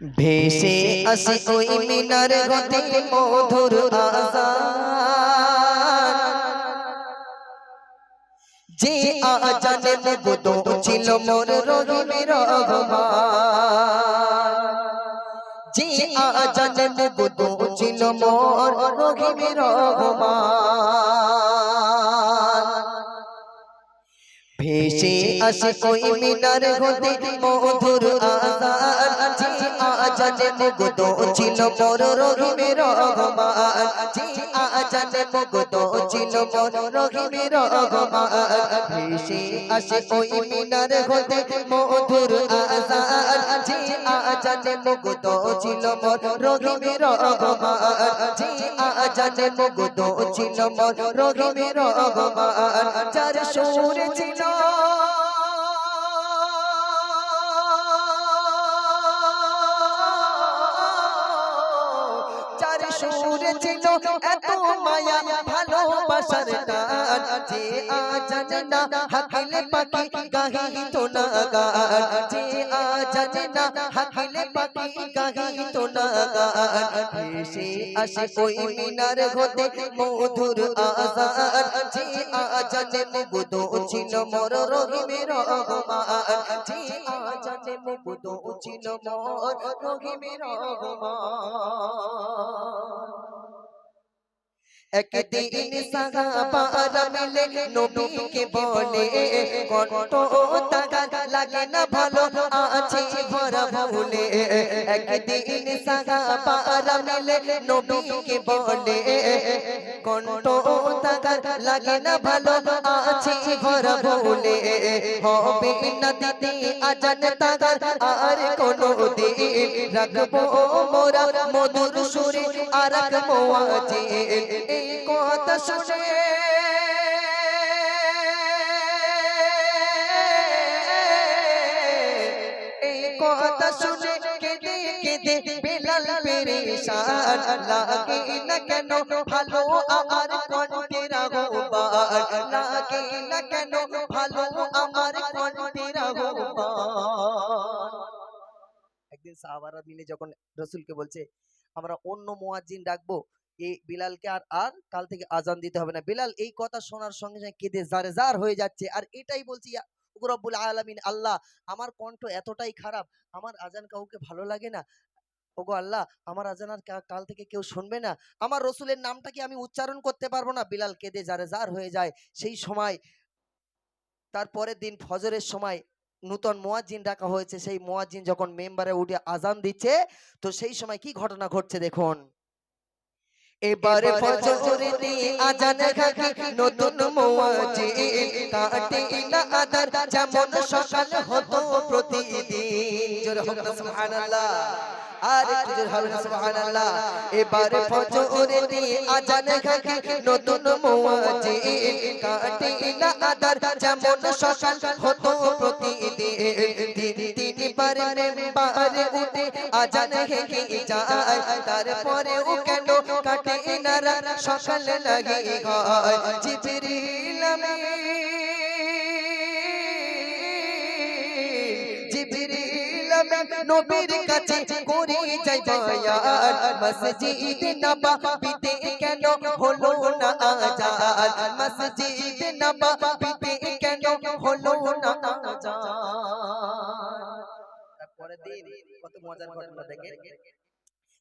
ভেসে আসে ওই মিনার গতি মধুর আজান। যে আজানে মুগ্ধ ছিল মোর রহিমে রহমান যে আজানে মুগ্ধ ছিল মোর রহিমে রহমান ভেসে আসে ওই মিনার হতে মধুর আজান। যে আজানে মুগ্ধ ছিল মোর রহিমে রহমান। যে আজানে মুগ্ধ ছিল মোর রহিমে রহমান। ভেসে আসে ওই মিনার হতে মধুর আজান। যে আজানে মুগ্ধ ছিল মোর রহিমে রহমান। যে আজানে মুগ্ধ ছিল মোর রহিমে রহমান। যার সুরে ছিল এত মায়া, ভালোবাসার টান যে আজান না হাকিলে পাখি গাহি তো না গান। যে আজান না হাকিলে পাখি গাহি তো না গান। ভেসে আসে ওই মিনার হতে মধুর আজান। যে আজানে মুগ্ধ ছিল মোর রহিমে রহমান। যে আজানে মুগ্ধ ছিল মোর রহিমে রহমান। একদিন সাহাবারা মিলে নবীকে বলে কণ্ঠ তাগার লাগে না ভালো আছে ভরা ভুলে একদিন সাহাবারা মিলে নবীকে বলে কণ্ঠ তাগার লাগে না ভালো আছে ভরা ভুলে হবে না দিদি আজান তাগার আর কোনো দিন রাখব মোরা মধুর সুরে আর রাখব আজি এই কথা শুনে এই কথা শুনে কেঁদে কেঁদে বেলাল পেরেশান লাগে না কেন? ভালো আমার লাগে না কেন? ভালো আমার একদিন সাহাবারা মিলে যখন রসুলকে বলছে আমরা অন্য মুয়াজ্জিন ডাকবো এই বিলালকে আর আর কাল থেকে আজান দিতে হবে না। বিলাল এই কথা শোনার সঙ্গে সঙ্গে কেঁদে জারে জার হয়ে যাচ্ছে। আর এটাই বলছি রব্বুল আলামিন, আল্লাহ, আমার কণ্ঠ এতটাই খারাপ, আমার আজান কাউকে ভালো লাগে না। ওগো আল্লাহ, আমার আজান আর কাল থেকে কেউ শুনবে না। আমার রসুলের নামটা কি আমি উচ্চারণ করতে পারব না? বিলাল কেঁদে জারে জার হয়ে যায়। সেই সময় তারপরের দিন ফজরের সময় নূতন মোয়াজ্জিন ডাকা হয়েছে। সেই মোয়াজ্জিন যখন মেম্বারে উঠে আজান দিচ্ছে, তো সেই সময় কি ঘটনা ঘটছে দেখুন। এবারে ফজরে দিয়ে আজান খাকি নতুন মোয়াজ্জিন কাটে না আদার যেমন সকাল হতো প্রতিদিন। জোরে হোক সুবহানাল্লাহ। আর একটু জোরে সুবহানাল্লাহ। এবারে ফজরে দিয়ে আজান খাকি, নতুন মোয়াজ্জিন কাটে না আদার। যেমন সকাল হতো প্রতিদিন তিন তিনবার মেম্বারে উঠে আজান হেগে যায়। তারপরেও কেন কাটে না সকাল লাগে জিবরিল আমিন। নবীর কাছে করে যাই বায়ান মসজিদ নববীতে কেন হলো না আজান মসজিদ নববীতে কেন হলো না আজান তারপরের দিন কত মজার ঘটনা দেখেন?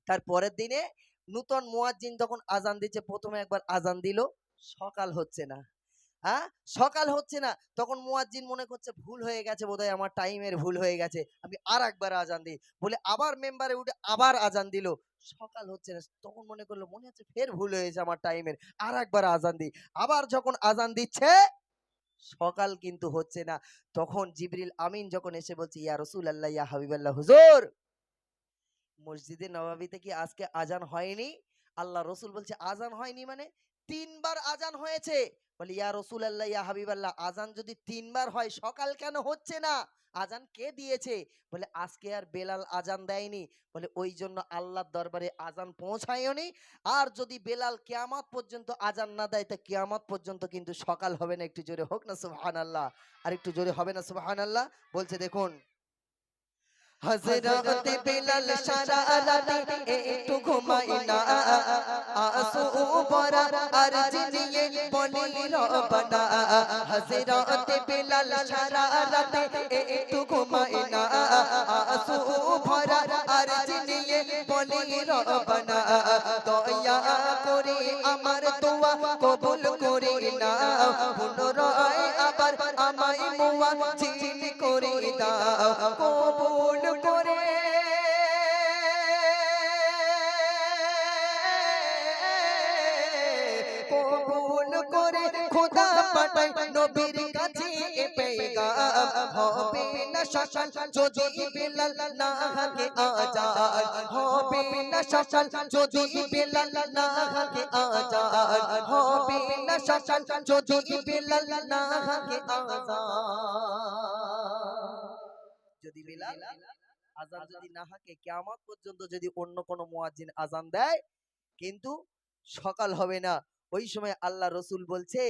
তারপরের দিনে নূতন মুয়াজ্জিন যখন আজান দিচ্ছে প্রথমে একবার আজান দিল সকাল হচ্ছে না। হ্যাঁ সকাল হচ্ছে না। তখন মুয়াজ্জিন মনে করছে, ভুল হয়ে গেছে বোধহয়, আমার টাইমের ভুল হয়ে গেছে। আমি আর একবার আজান দিই। বলে আবার মেম্বারে উঠে আবার আজান দিল। সকাল হচ্ছে না। তখন মনে করল, মনে হচ্ছে ফের ভুল হয়েছে আমার টাইমের আর একবার আজান দিই। আবার যখন আজান দিচ্ছে, সকাল কিন্তু হচ্ছে না। তখন জিবরিল আমিন যখন এসে বলছে, ইয়া রসুল আল্লাহ ইয়া হাবিবাল্লাহ, হুজুর! মসজিদে নবাবিতে কি আজকে আজান হয়নি? আল্লাহ রসুল বলছে, আজান হয়নি মানে? তিনবার আজান হয়েছে। বলে, ইয়া রসুল আল্লাহ ইয়া হাবিবাল্লাহ আজান যদি তিনবার হয়, সকাল কেন হচ্ছে না? আজান কে দিয়েছে? বলে, আজকে আর বেলাল আজান দেয়নি। বলে, ওই জন্য আল্লাহর দরবারে আজান পৌঁছায়নি আর যদি বেলাল কেয়ামত পর্যন্ত আজান না দেয়, তা কেয়ামত পর্যন্ত কিন্তু সকাল হবে না। একটু জোরে হোক না সুবহান আল্লাহ আর একটু জোরে হবে না সুবহান আল্লাহ বলছে, দেখুন হজরত বেলাল সারা রাতে একটু ঘুমাই না। আসু বরা আর জিনিয়ে বলি রবনা। হজরত বেলাল সারা রাতে একটু ঘুমাই না। আসু ভরা আর জিনিয়ে বলি রবনা। দয়া করে আমার দোয়া কবুল করে না। পুনরায় আবার আমায় মুয়া করে দাও, কবুল করে। কবুল করে খোদা পাঠাই নবীর কাছে পেগাম। হবে না শাসান যদি বেলাল না হাকে আজাদ। হবে না শাসান যদি বেলাল না হাকে আজাদ। হবে না শাসান যদি বেলাল না হাকে আজাদ। যদি বেলাল আজান যদি না হাঁকে কিয়ামত পর্যন্ত যদি অন্য কোনো মুয়াজ্জিন আজান দেয় কিন্তু সকাল হবে না। ওই সময় আল্লাহ রসুল বলছে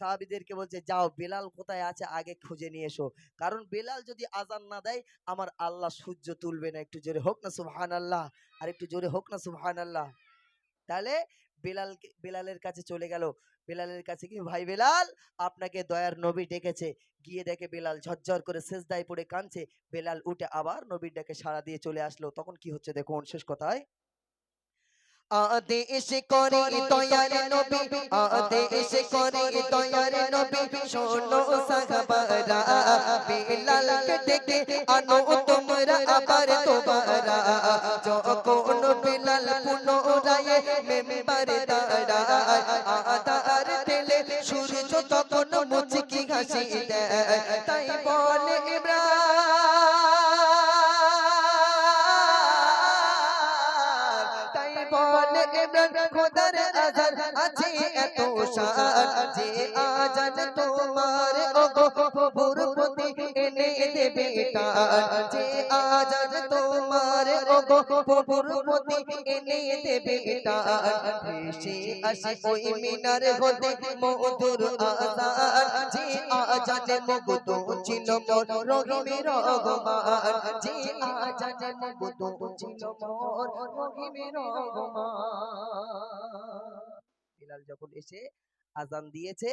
সাহাবিদেরকে বলছে যাও বেলাল কোথায় আছে আগে খুঁজে নিয়ে এসো। কারণ বেলাল যদি আজান না দেয় আমার আল্লাহ সূর্য তুলবে না। একটু জোরে হোক না সুবহান আল্লাহ আর একটু জোরে হোক না সুবহান আল্লাহ তাহলে বেলাল বেলালের কাছে চলে গেল। বেলালের কাছে কি ভাই বেলাল আপনাকে দয়ার নবী ডেকেছে। গিয়ে দেখে বেলাল ঝরঝর করে সেজদায় পড়ে কাঁদছে। বেলাল উঠে আবার নবীর ডাকে সাড়া দিয়ে চলে আসলো। তখন কি হচ্ছে দেখুন শেষ কথায়? আদেশ করে দয়ার নবী আদেশ করে দয়ার নবী। শোনো সাহাবারা বেলালকে ডেকে আনো তোমরা আবার তোমরা তখন মুচকি দেয়, তাই বলে ইমরান। তাই বলে ইমরান, খোদার আজান আছে এত শান যে আজান তোমার, ওগো প্রভুর প্রতি এনে দেবে টান। যে আজান তোমার এনে দেবে ওই মিনার হতে মধুর মুগ্ধ ছিল মোর রহিমের মুগ্ধ ছিল মোর রহিমের বেলাল যখন এসে আজান দিয়েছে,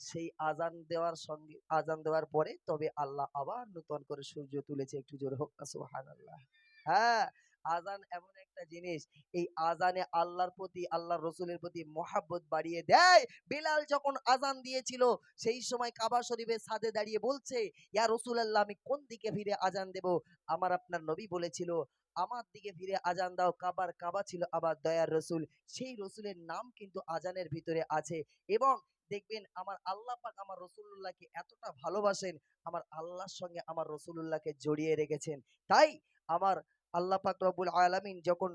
সেই আজান দেওয়ার সঙ্গে, আজান দেওয়ার পরে তবে আল্লাহ আবার নতুন করে সূর্য তুলেছে। একটু জোরে হোক সুবহানাল্লাহ। হ্যাঁ আজান এমন একটা জিনিস। এই আজানে আল্লাহর প্রতি, আল্লাহর রসুলের প্রতি মহাব্বত বাড়িয়ে দেয়। বেলাল যখন আজান দিয়েছিল, সেই সময় কাবা শরীফের সাথে দাঁড়িয়ে বলছে, ইয়া রসুলাল্লাহ, আমি কোন দিকে ফিরে আজান দেব? আমার আপনার নবী বলেছিল, আমার দিকে ফিরে আজান দাও। কাবার কাবা ছিল আবার দয়ার রসুল। সেই রসুলের নাম কিন্তু আজানের ভিতরে আছে এবং দেখবেন আমার আল্লাহ পাক আমার রসুল্লাহকে এতটা ভালোবাসেন। আমার আল্লাহর সঙ্গে আমার রসুল্লাহকে জড়িয়ে রেখেছেন। তাই আমার আল্লাহ পাক রব্বুল আলামিন যখন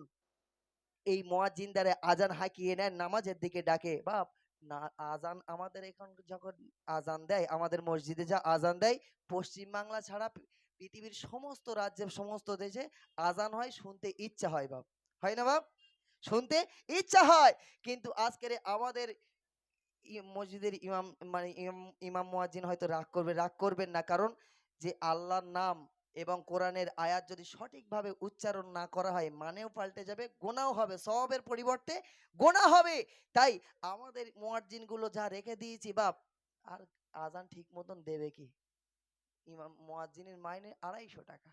এই মুয়াজ্জিনদারে আজান হাঁকিয়ে নেন নামাজের দিকে ডাকে, বাপ, না আজান আমাদের এখন যখন আজান দেয়, আমাদের মসজিদে যা আজান দেয়, পশ্চিম বাংলা ছাড়া পৃথিবীর সমস্ত রাজ্যে সমস্ত দেশে আজান হয় শুনতে ইচ্ছা হয়, বাপ। হয় না, বাপ? শুনতে ইচ্ছা হয়। কিন্তু আজকের আমাদের মসজিদের ইমাম মানে ইমাম মুয়াজ্জিন হয়তো রাগ করবে, রাগ করবেন না। কারণ যে আল্লাহর নাম এবং কোরআনের আয়াত যদি সঠিকভাবে উচ্চারণ না করা হয়, মানেও পাল্টে যাবে, গোনাও হবে সবের পরিবর্তে গোনা হবে। তাই আমাদের মুয়াজ্জিনগুলো যা রেখে দিয়েছি, বাপ, আর আজান ঠিক মতন দেবে কি? ইমাম মোয়াজ্জিনের মাইনে আড়াইশো টাকা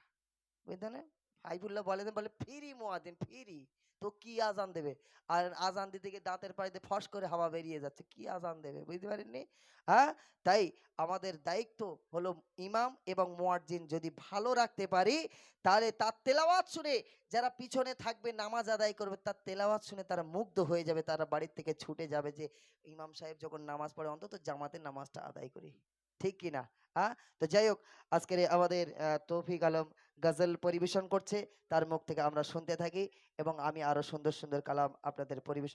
বুঝলেন হাইবুল্লাহ বলে দেন, বলে, ফিরি মুয়াজ্জিন, ফিরি, তো কি আজান দেবে? আর আজান দিতে গিয়ে দাঁতের পাড়িতে ফস করে হাওয়া বেরিয়ে যাচ্ছে, কি আজান দেবে, বুঝতে পারেননি? হ্যাঁ? তাই আমাদের দায়িত্ব হলো ইমাম এবং মুয়াজ্জিন যদি ভালো রাখতে পারি, তাহলে তার তেলাওয়াত শুনে যারা পিছনে থাকবে, নামাজ আদায় করবে, তার তেলাওয়াত শুনে তারা মুগ্ধ হয়ে যাবে, তারা বাড়ির থেকে ছুটে যাবে যে, ইমাম সাহেব যখন নামাজ পড়ে, অন্তত জামাতের নামাজটা আদায় করি, ঠিক কি না হ্যাঁ? তো যাই হোক, আজকের আমাদের তৌফিক আলম গজল পরিবেশন করছে। তার মুখ থেকে আমরা শুনতে থাকি এবং আমি আরও সুন্দর সুন্দর কালাম আপনাদের পরিবেশন